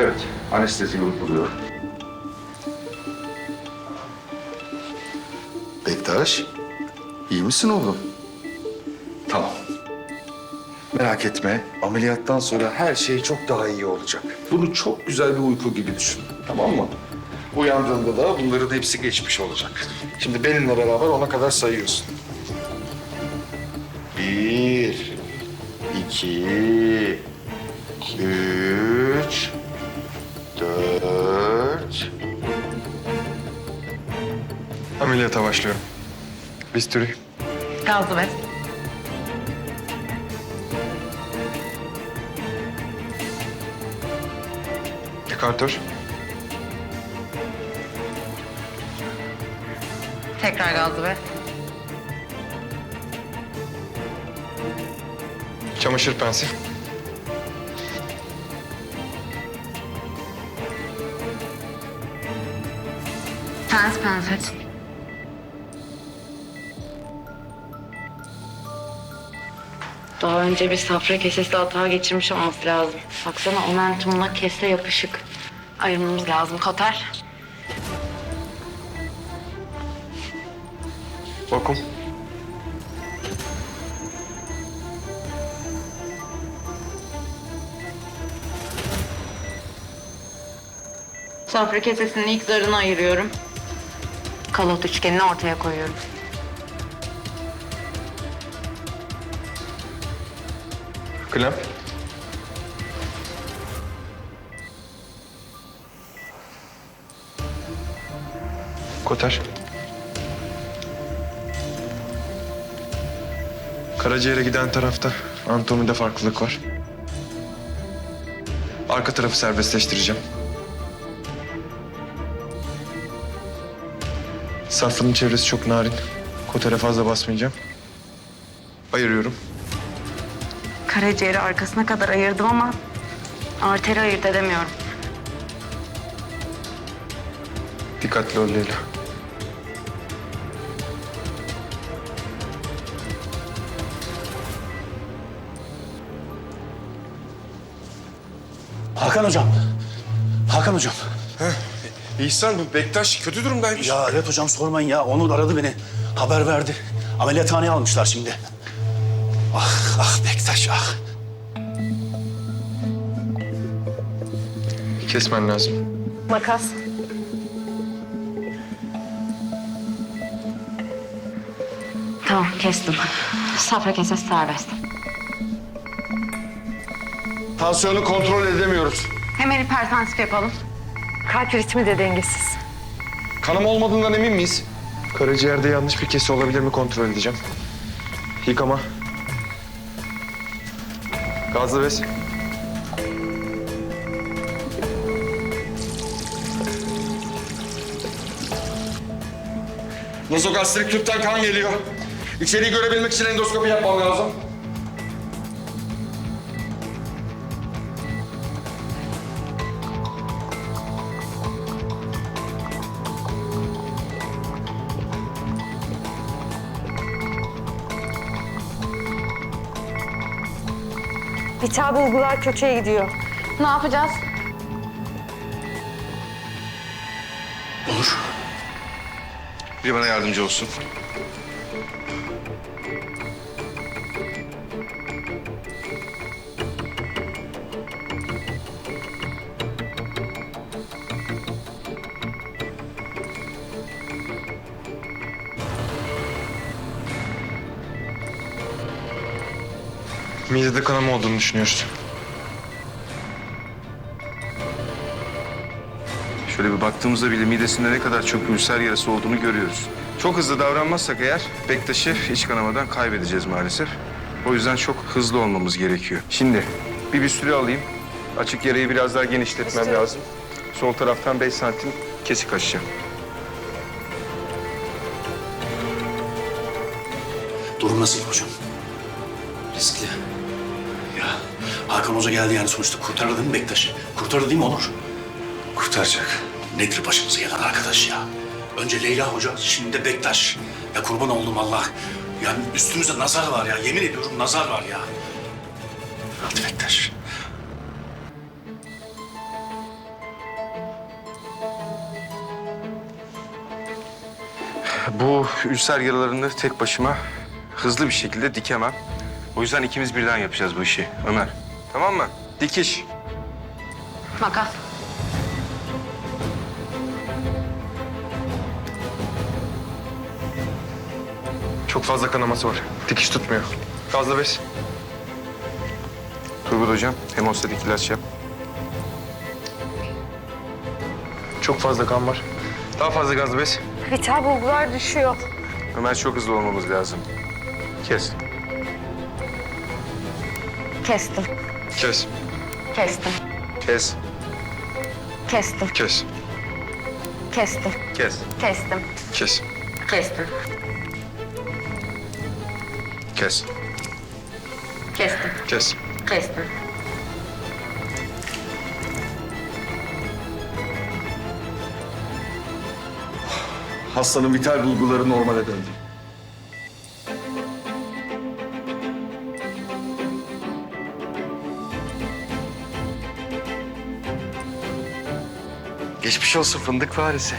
Evet, anestezi uyguluyor. Bektaş, iyi misin oğlum? Tamam. Merak etme, ameliyattan sonra her şey çok daha iyi olacak. Bunu çok güzel bir uyku gibi düşün, tamam mı? Uyandığında da bunların hepsi geçmiş olacak. Şimdi benimle beraber ona kadar sayıyorsun. Bir, iki, üç, Ameliyata başlıyorum. Bisturi. Gazlı bez. Dekartör. Tekrar gazlı bez. Çamaşır pensi. Pens penset. Daha önce bir safra kesesi hata geçirmiş olması lazım. Baksana momentumla kese yapışık. Ayırmamız lazım. Kotar. Vakum. Safra kesesinin ilk zarını ayırıyorum. Kalot üçgenini ortaya koyuyorum. Klem. Koter. Karaciğere giden tarafta anatomide farklılık var. Arka tarafı serbestleştireceğim. Safranın çevresi çok narin. Kotere fazla basmayacağım. Ayırıyorum. Karaciğeri arkasına kadar ayırdım ama arteri ayırt edemiyorum. Dikkatli ol Leyla. Hakan hocam. Hakan hocam. İhsan bu Bektaş kötü durumdaymış. Ya evet hocam sormayın ya. Onur aradı beni. Haber verdi. Ameliyathaneye almışlar şimdi. Ah ah Bektaş ah. Kesmen lazım. Makas. Tamam kestim. Safra kesesi serbest. Tansiyonu kontrol edemiyoruz. Hemen hipertansif yapalım. Kalp ritmi de dengesiz. Kanama olmadığından emin miyiz? Karaciğerde yanlış bir kesi olabilir mi kontrol edeceğim. Yıkama. Gazlı bez. Nazogastrik tüpten kan geliyor. İçeriği görebilmek için endoskopi yapmam lazım. Bıçağı bulgular köşeye gidiyor. Ne yapacağız? Onur. Biri bana yardımcı olsun. Midede kanama olduğunu düşünüyoruz. Şöyle bir baktığımızda bile midesinde ne kadar çok ülser yarası olduğunu görüyoruz. Çok hızlı davranmazsak eğer Bektaş'ı iç kanamadan kaybedeceğiz maalesef. O yüzden çok hızlı olmamız gerekiyor. Şimdi bir bisturi alayım. Açık yarayı biraz daha genişletmem lazım. Sol taraftan 5 santim kesik açacağım. Durum nasıl hocam? Riskli. Hakan Hoca geldi yani sonuçta kurtarır değil mi Bektaş'ı? Kurtarır değil mi Onur? Kurtaracak. Nedir başımıza gelen arkadaş ya? Önce Leyla Hoca, şimdi de Bektaş. Ya kurban oldum Allah. Yani üstünüzde nazar var ya. Yemin ediyorum nazar var ya. Hadi Bektaş. Bu ülser yaralarını tek başıma hızlı bir şekilde dikemem. O yüzden ikimiz birden yapacağız bu işi Ömer. Tamam mı? Dikiş. Makas. Çok fazla kanaması var. Dikiş tutmuyor. Gazla bez. Turgut hocam hemostatik ilaç yap. Çok fazla kan var. Daha fazla gazla bez. Vital bulgular düşüyor. Ömer çok hızlı olmamız lazım. Kes. Kestim. Kes. Kestim. Kes. Kestim. Kes. Kestim. Kes. Kestim. Kes. Kestim. Kes. Kestim. Kes. Kestim. Hastanın vital bulguları normale döndü. Geçmiş olsun fındık faresi.